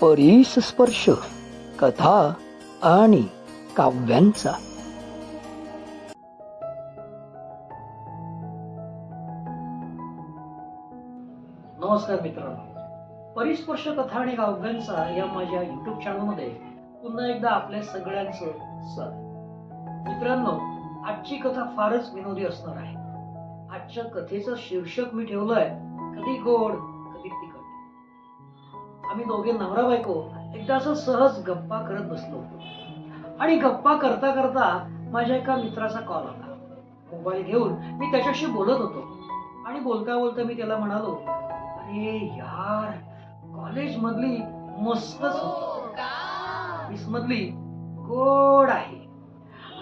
परीस स्पर्श कथा आणि काव्यांचा. नमस्कार मित्रांनो. परिस्पर्श कथा आणि काव्यांचा या माझ्या युट्यूब चॅनलमध्ये पुन्हा एकदा आपल्या सगळ्यांचं स्वागत. मित्रांनो आजची कथा फारच विनोदी असणार आहे. आजच्या कथेचं शीर्षक मी ठेवलंय कधी गोड आम्ही दोघे नवरा बायको एकदा असं सहज गप्पा करत बसलो होतो. आणि गप्पा करता करता माझ्या एका मित्राचा कॉल आला. मोबाईल घेऊन मी त्याच्याशी बोलत होतो. आणि बोलता बोलता मी त्याला म्हणालो अरे यार कॉलेज मधली मस्तच ऑफिस मधली गोड आहे.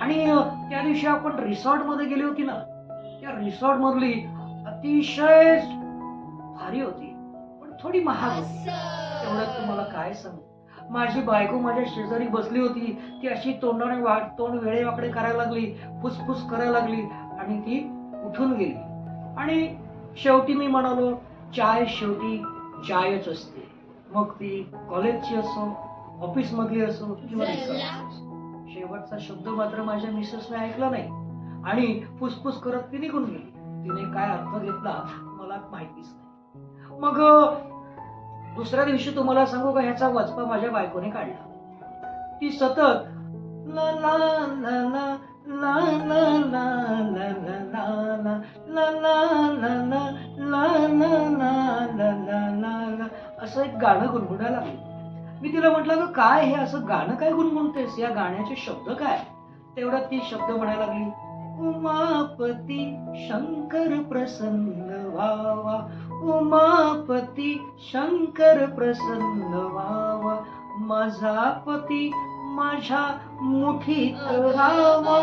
आणि त्या दिवशी आपण रिसॉर्टमध्ये गेली होती ना त्या रिसॉर्ट मधली अतिशय भारी होती. पण थोडी महाग होती. तेवढ्यात तुम्हाला काय सांगू? माझी बायको माझ्या शेजारी बसली होती. ती अशी तोंडाने वाट तोंड वेळेवाकडे करायला लागली फुसफुस करायला लागली आणि ती उठून गेली. आणि शेवटी मी म्हणालो चाय शेवटी चायच असते. मग ती कॉलेजची असो ऑफिस मधली असो किंवा. शेवटचा शब्द मात्र माझ्या मिसेसने ऐकला नाही. आणि फुसफुस करत ती निघून गेली. तिने काय अर्थ घेतला मला माहितीच नाही. मग दुसऱ्या दिवशी तुम्हाला सांगू का ह्याचा वचपा माझ्या बायकोने काढला ती सतत ला ला ला ला ला ला ला ला ला ला ला असं एक गाणं गुणगुणायला लागलं मी तिला म्हटलं ग काय हे असं गाणं काय गुणगुणतेस या गाण्याचे शब्द काय तेवढ्यात ती शब्द म्हणायला लागली उमापती शंकर प्रसन्न व्हावा उमापती शंकर प्रसन्न व्हावा. माझा पती माझ्या मुठीत राहावा.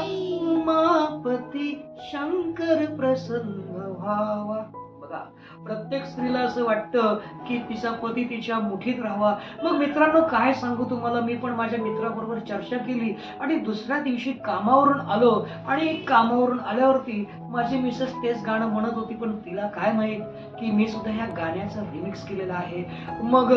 उमापती शंकर प्रसन्न व्हावा. बघा प्रत्येक स्त्रीला असं वाटतं की तिचा पती तिच्या मुठीत राहावा. मग मित्रांनो काय सांगू तुम्हाला? मी पण माझ्या मित्राबरोबर चर्चा केली आणि दुसऱ्या दिवशी कामावरून आलो. आणि कामावरून आल्यावरती माझी मिसेस तेच गाणं म्हणत होती पण तिला काय माहीत की मी सुद्धा ह्या गाण्याचा रिमिक्स केलेला आहे. मग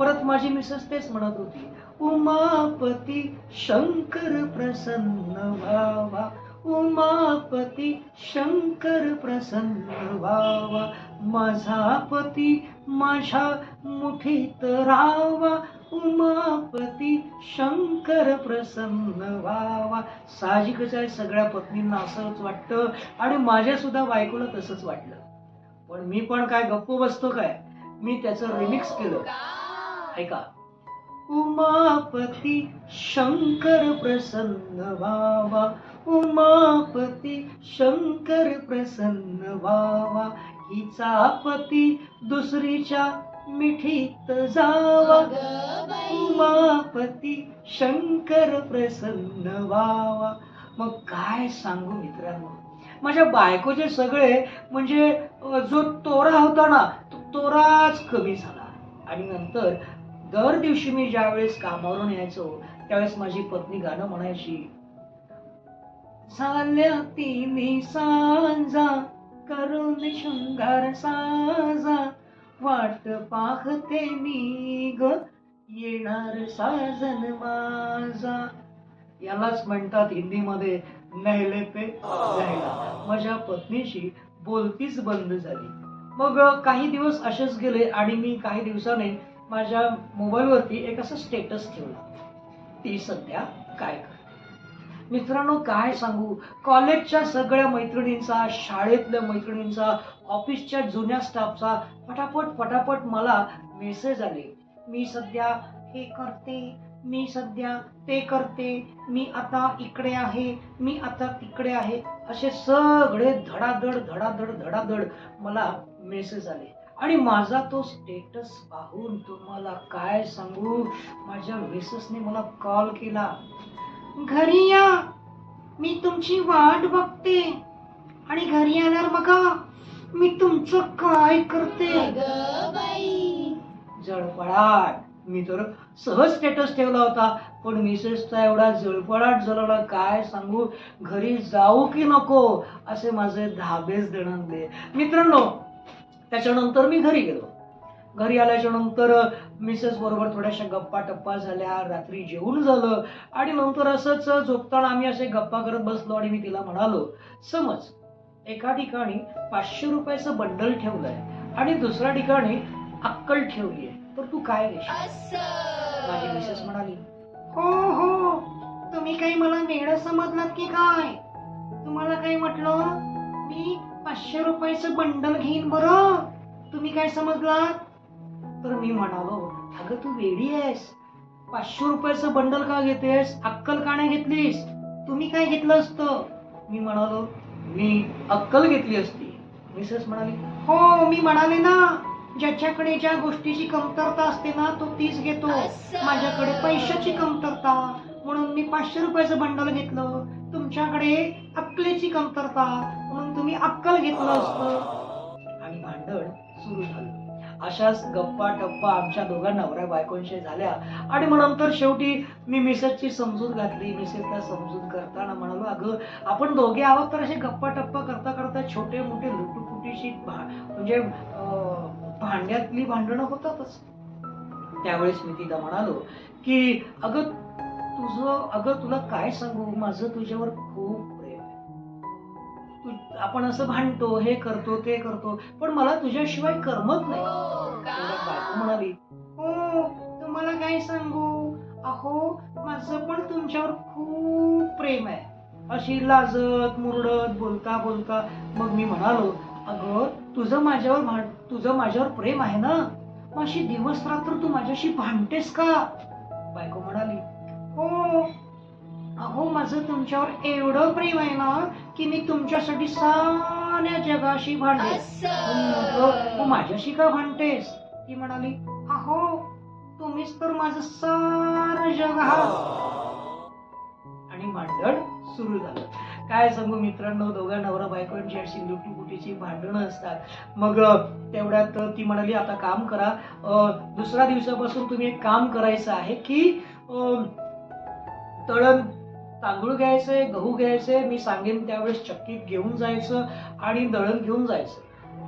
परत माझी मिसेस तेच म्हणत होती उमापती शंकर प्रसन्न व्हावा. उमापती शंकर प्रसन्न व्हावा. माझा पती माझ्या मुठीत राहावा उमापती शंकर प्रसन्न व्हावा. साहजिकच आहे सगळ्या पत्नींना असंच वाटतं आणि माझ्या सुद्धा बायकोला तसंच वाटलं. पण मी पण काय गप्प बसतो काय? मी त्याचं रिमिक्स केलं. ऐका. उमापती शंकर प्रसन्न व्हावा. उमापती शंकर प्रसन्न व्हावा. हिचा पती दुसरीच्या मिठीत जावा. उमापती शंकर प्रसन्न व्हावा. मग काय सांगू मित्रांनो? माझ्या बायकोचे सगळे म्हणजे जो तोरा होता ना तो तोराच कमी झाला. आणि नंतर दर दिवशी मी ज्यावेळेस कामावरून यायचो त्यावेळेस माझी पत्नी गाणं म्हणायची झाल्या तिन्ही सांजा करून शृंगार साजा. वाट पाहते मी ग येणार साजन माझा. यालाच म्हणतात हिंदीमध्ये नहिले पे जायला माझ्या पत्नीशी बोलतीच बंद झाली. मग काही दिवस असेच गेले आणि मी काही दिवसाने माझ्या मोबाईलवरती एक असं स्टेटस ठेवला. ती सध्या काय करते? मित्रांनो काय सांगू? कॉलेजच्या सगळ्या मैत्रिणींचा शाळेतल्या मैत्रिणींचा ऑफिसच्या जुन्या स्टाफचा पटापट पटापट मला मेसेज आले. मी सध्या हे करते मी सध्या ते करते मी आता इकडे आहे मी आता तिकडे आहे. असे सगळे धडाधड धडाधड धडाधड मला मेसेज आले. आणि माझा तो स्टेटस पाहून तुम्हाला काय सांगू? माझ्या मिसेसने मला कॉल केला. घरी या. मी तुमची वाट बघते. आणि घरी आल्यावर बघा मी तुमचं काय करते? जळफळाट. मी तर सहज स्टेटस ठेवला होता. पण मिसेसचा एवढा जळफळाट जळवला काय सांगू? घरी जाऊ की नको? असे माझे धाबेच दणंदले. मित्रांनो त्याच्यानंतर मी घरी गेलो. घरी आल्याच्यानंतर मिसेस बरोबर थोड्याशा गप्पा टप्पा झाल्या रात्री जेवून झालं आणि नंतर असंच झोपताना आम्ही असे गप्पा करत बसलो आणि मी तिला म्हणालो समज एका ठिकाणी पाचशे रुपयाचं बंडल ठेवलंय आणि दुसऱ्या ठिकाणी अक्कल ठेवली आहे तर तू काय घेशील माझी मिसेस म्हणाली हो हो तुम्ही काही मला वेळ समजलात की काय? तुम्हाला काय म्हटलं? मी पाचशे रुपयाचं बंडल घेईन बरं. तुम्ही काय समजलात? तर मी म्हणालो अगं तू वेडी आहेस. पाचशे रुपयाचं बंडल का घेतेस? अक्कल का नाही घेतलीस? तुम्ही काय घेतलं असतं? मी म्हणालो मी अक्कल घेतली असती. मिसेस म्हणाली हो मी म्हणाले ना ज्याच्याकडे ज्या गोष्टीची कमतरता असते ना तो तीच घेतो. माझ्याकडे पैशाची कमतरता. म्हणून मी पाचशे रुपयाचं बंडल घेतलं. तुमच्याकडे अक्कलेची कमतरता. म्हणून तुम्ही अक्कल घेतलं असतं. आणि भांडण सुरू झालं. अशाच गप्पा टप्पा आमच्या दोघा नवऱ्या बायकोंशी झाल्या. आणि मग नंतर शेवटी मी मिसेसची समजूत घातली. मिसेसला समजूत करताना म्हणालो अगं आपण दोघे आहोत तर असे गप्पा टप्पा करता करता छोटे मोठे लुटुपुटीशी भा- म्हणजे भांड्यातली भांडणं होतातच. त्यावेळेस मी तिला म्हणालो की अगं तुझं अगं तुला काय सांगू? माझं तुझ्यावर तू आपण असं भांडतो हे करतो ते करतो पण मला तुझ्याशिवाय करमत नाही. तेवढ्यात बायको म्हणाली हो तुम्हाला काय सांगू? अहो माझं पण तुमच्यावर खूप प्रेम आहे. अशी लाजत मुरडत बोलता बोलता मग मी म्हणालो अगं तुझं माझ्यावर भांड तुझं माझ्यावर प्रेम आहे ना? मग अशी दिवस रात्र तू माझ्याशी भांडतेस का? बायको म्हणाली हो अहो माझं तुमच्यावर एवढं प्रेम आहे ना की मी तुमच्यासाठी साऱ्या जगाशी भांडते "तू माझ्याशी का भांडतेस? ती म्हणाली अहो तुम्हीच तर माझं सारं जग आहात. आणि भांडण सुरू झालं. काय सांगू मित्रांनो दोघा नवरा बायकोंची अशी लुटीपुटीची भांडणं असतात. मग तेवढ्यात ती म्हणाली आता काम करा. दुसऱ्या दिवसापासून तुम्ही एक काम करायचं आहे की तळण तांदूळ घ्यायचे गहू घ्यायचे मी सांगेन त्यावेळेस चक्कीत घेऊन जायचं आणि दळण घेऊन जायचं.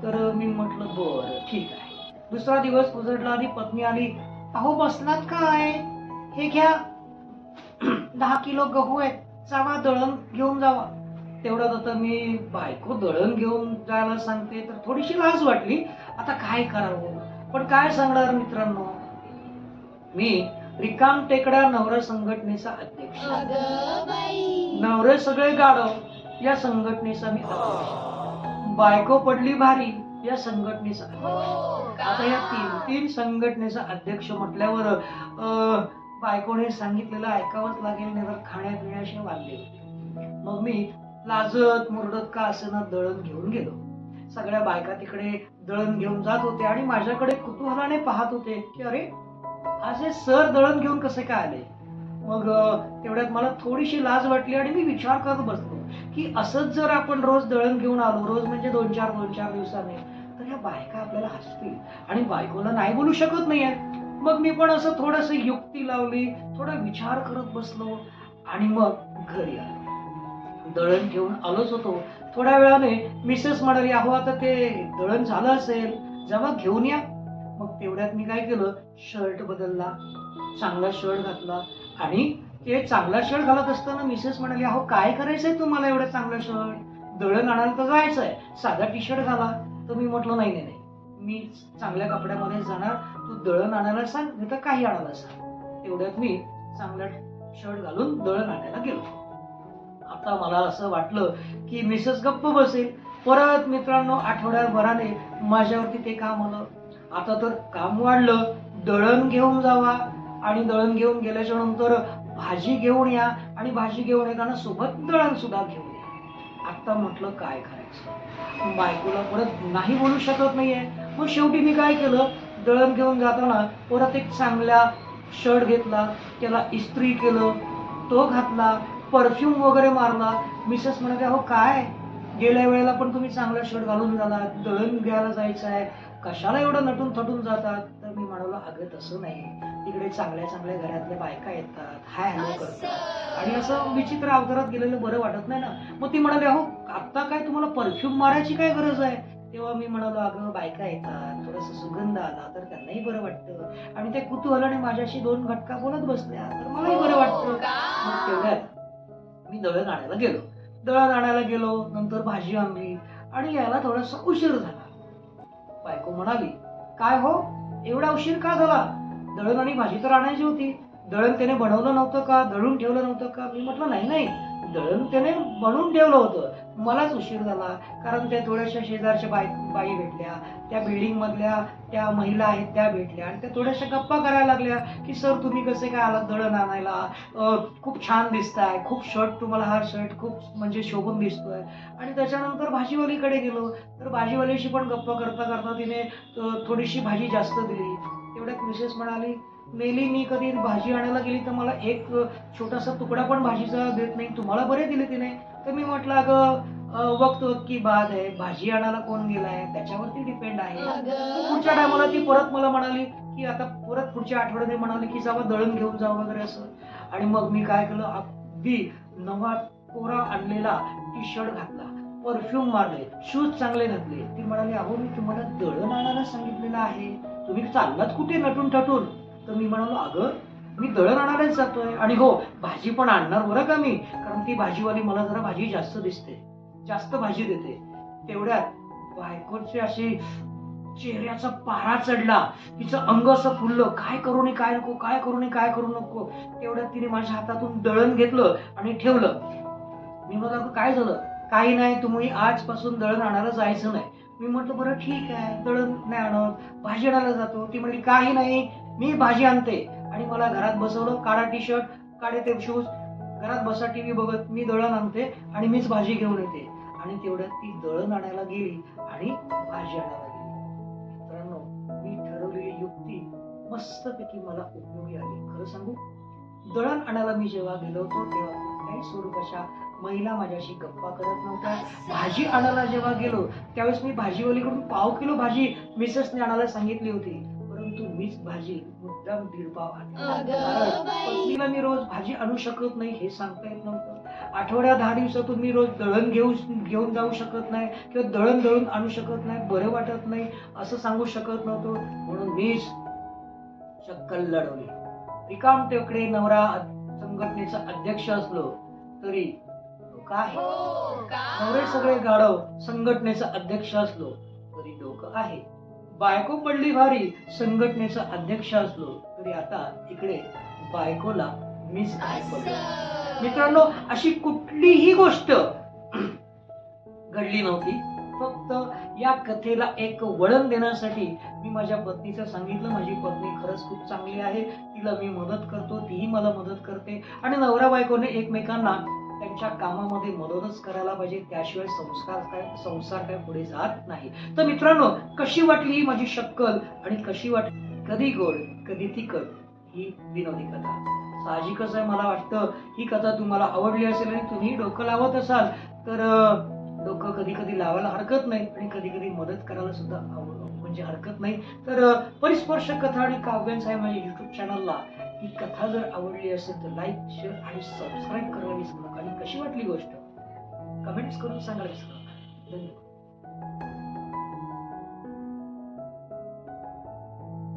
तर मी म्हटलं बरं ठीक आहे. दुसरा दिवस उजडला आणि पत्नी आली अहो बसलात काय? हे घ्या. दहा किलो गहू आहेत जावा दळण घेऊन जावा. तेवढ्यात आता मी बायको दळण घेऊन जायला सांगते तर थोडीशी लाज वाटली. आता काय करावं? पण काय सांगणार मित्रांनो? मी रिकाम टेकड्या नवरा संघटनेचा अध्यक्ष. नवरे सगळे गाडव या संघटनेचा मी अध्यक्ष. बायको पडली भारी या संघटनेचा अध्यक्ष. आता या तीन तीन संघटनेचा अध्यक्ष म्हटल्यावर बायकोने सांगितलेलं ऐकावंच लागेल नाही खाण्यापिण्याशी वांदे होते मग मी लाजत मुरडत का असं ना दळण घेऊन गेलो. सगळ्या बायका तिकडे दळण घेऊन जात होते आणि माझ्याकडे कुतूहलाने पाहत होते की अरे असे सर दळण घेऊन कसे काय आले? मग तेवढ्यात मला थोडीशी लाज वाटली आणि मी विचार करत बसलो की असंच जर आपण रोज दळण घेऊन आलो रोज म्हणजे दोन चार दोन चार दिवसाने तर ह्या बायका आपल्याला हसतील आणि बायकोला नाही बोलू शकत नाहीये. मग मी पण असं थोडस युक्ती लावली थोडा विचार करत बसलो आणि मग घरी आलो. दळण घेऊन आलोच होतो. थोड्या वेळाने मिसेस म्हणाली अहो आता ते दळण झालं असेल जेव्हा घेऊन या. मग तेवढ्यात मी काय केलं? शर्ट बदलला चांगला शर्ट घातला आणि ते चांगला शर्ट घालत असताना मिसेस म्हणाली अहो काय करायचंय तुम्हाला एवढं चांगला शर्ट? दळण आणायला तर जायचंय साधा टी शर्ट घाला. तर मी म्हटलं नाही नाही नाही मी चांगल्या कपड्यामध्ये जाणार तू दळण आणायला सांग नाही तर काही आणायला सांग. तेवढ्यात मी चांगला शर्ट घालून दळण आणायला गेलो. आता मला असं वाटलं की मिसेस गप्प बसेल. परत मित्रांनो आठवड्याभराने माझ्यावरती ते काम आलं. आता तर काम वाढलं दळण घेऊन जावा. आणि दळण घेऊन गेल्याच्यानंतर भाजी घेऊन या आणि भाजी घेऊन येताना सोबत दळण सुद्धा घेऊन या. आता म्हटलं काय करायचं? बायकोला परत नाही बोलू शकत नाहीये. मग शेवटी मी काय केलं? दळण घेऊन जाताना परत एक चांगला शर्ट घेतला त्याला इस्त्री केलं तो घातला परफ्यूम वगैरे मारला. मिसेस म्हणाले हो काय? गेल्या वेळेला पण तुम्ही चांगला शर्ट घालून झाला दळण घ्यायला जायचं आहे कशाला एवढं नटून थटून जातात? तर मी म्हणालो अगं तसं नाही. तिकडे चांगल्या चांगल्या घरातल्या बायका येतात. हाय हॅलो करतात. आणि असं विचित्र अवतारात गेलेलं बरं वाटत नाही ना. मग ती म्हणाली अहो आता काय तुम्हाला परफ्यूम मारायची काय गरज आहे? तेव्हा मी म्हणालो अगं बायका येतात. थोडस सुगंध आला तर त्यांनाही बरं वाटतं. आणि ते कुतूहलाने माझ्याशी दोन घटका बोलत बसल्या तर मलाही बरं वाटतं. मग तेवढ्यात मी दळण आणायला गेलो. दळण आणायला गेलो. नंतर भाजी आणली. आणि यायला थोडासा उशीर झाला. बायको म्हणाली काय हो? एवढा उशीर का झाला? दळण आणि भाजी तर आणायची होती. दळण त्याने बनवलं नव्हतं का? दळून ठेवलं नव्हतं का? मी म्हटलं नाही नाही. दळण त्याने बनवून ठेवलं होतं. मलाच उशीर झाला. कारण त्या थोड्याशा शेजारच्या बाई बाई भेटल्या. त्या बिल्डिंग मधल्या त्या महिला आहेत त्या भेटल्या. आणि त्या थोड्याशा गप्पा करायला लागल्या की सर तुम्ही कसे काय आलात दळण आणायला? खूप छान दिसताय. खूप शर्ट तुम्हाला हा शर्ट खूप म्हणजे शोभून दिसतोय. आणि त्याच्यानंतर भाजीवालीकडे गेलो. तर भाजीवालीशी पण गप्पा करता करता तिने थोडीशी भाजी जास्त दिली. तेवढ्यात मिसेस म्हणाली मेली मी कधी भाजी आणायला गेली तर मला एक छोटासा तुकडा पण भाजीचा देत नाही. तुम्हाला बरे दिले तिने. तर मी म्हटलं अगं वक्त वक्त की बाद आहे. भाजी आणायला कोण गेलाय? त्याच्यावरती डिपेंड आहे. पुढच्या टायमाला ती परत मला म्हणाली की आता परत पुढच्या आठवड्यात म्हणाली की जावा दळण घेऊन जा वगैरे असं. आणि मग मी काय केलं? अगदी नवा कोरा आणलेला टी शर्ट घातला. परफ्यूम मारले. शूज चांगले घातले. ती म्हणाली अहो मी तुम्हाला दळण आणायला सांगितलेलं आहे. तुम्ही चाललात कुठे नटून टटून तर मी म्हणालो अगं मी दळण आणायलाच जातोय. आणि हो भाजी पण आणणार बरं का मी? कारण ती भाजीवाली मला जरा भाजी जास्त दिसते जास्त भाजी देते. तेवढ्यात बायकोची अशी चेहऱ्याचा पारा चढला. तिचं अंग असं फुललं. काय करू नये काय नको काय करू नये काय करू नको? तेवढ्यात तिने माझ्या हातातून दळण घेतलं आणि ठेवलं. मी म्हटलं काय झालं? काही नाही तुम्ही आजपासून दळण आणायला जायचं नाही. मी म्हटलं बरं ठीक आहे. दळण नाही आणत. भाजी आणायला जातो. ती म्हणली काही नाही. मी भाजी आणते आणि मला घरात बसवलं काळा टी शर्ट काळे ते शूज घरात बसा टीव्ही बघत मी दळण आणते आणि मीच भाजी घेऊन येते. आणि तेवढ्यात ती दळण आणायला गेली आणि भाजी आणायला गेली. मित्रांनो मी ठरवलेली युक्ती मस्तपैकी मला उपयोगी आली. खरं सांगू दळण आणायला मी जेव्हा गेलो होतो तेव्हा काही स्वरूपाच्या महिला माझ्याशी गप्पा करत नव्हत्या. भाजी आणायला जेव्हा गेलो त्यावेळेस मी भाजीवालीकडून पाव किलो भाजी मिसेसने आणायला सांगितली होती. परंतु मीच भाजी मुद्दाम दीड पाव. पत्नीला मी रोज भाजी आणू शकत नाही हे सांगता येत नव्हतं. आठवड्या दहा दिवसातून मी रोज दळण घेऊ घेऊन जाऊ शकत नाही किंवा दळण दळून आणू शकत नाही बरं वाटत नाही असं सांगू शकत नव्हतो. म्हणून मीच शक्कल लढवली. रिकाम टेकडे नवरा संघटनेचा अध्यक्ष असलो तरी आहे. नवरे सगळे गाढव संघटनेचा अध्यक्ष असलो तरी डोकं आहे. बायको पडली भारी संघटनेचा अध्यक्ष असलो तरी आता इकडे बायकोला मीच मित्रांनो अशी कुठलीही गोष्ट घडली नव्हती. फक्त या कथेला एक वळण देण्यासाठी मी माझ्या पत्नीचं सांगितलं. माझी पत्नी खरंच खूप चांगली आहे. तिला मी मदत करतो. तीही मला मदत करते. आणि नवरा बायकोने एकमेकांना त्यांच्या कामामध्ये मदतच करायला पाहिजे त्याशिवाय संस्कार काय संसार काय पुढे जात नाही. तर मित्रांनो कशी वाटली ही माझी शक्कल आणि कशी वाटली? कधी गोड कधी तिखट ही विनोदी कथा. साहजिकच आहे मला वाटतं ही कथा तुम्हाला आवडली असेल आणि तुम्ही डोकं लावत असाल तर डोकं कधी कधी लावायला हरकत नाही आणि कधी कधी मदत करायला सुद्धा आवड म्हणजे हरकत नाही. तर परिस्पर्श कथा आणि काव्यांचा आहे माझ्या युट्यूब चॅनलला ही कथा जर आवडली असेल तर लाईक शेअर आणि सबस्क्राईब करायला विसरू नका आणि कशी वाटली गोष्ट? कमेंट्स करून सांगायला विसरू नका धन्यवाद.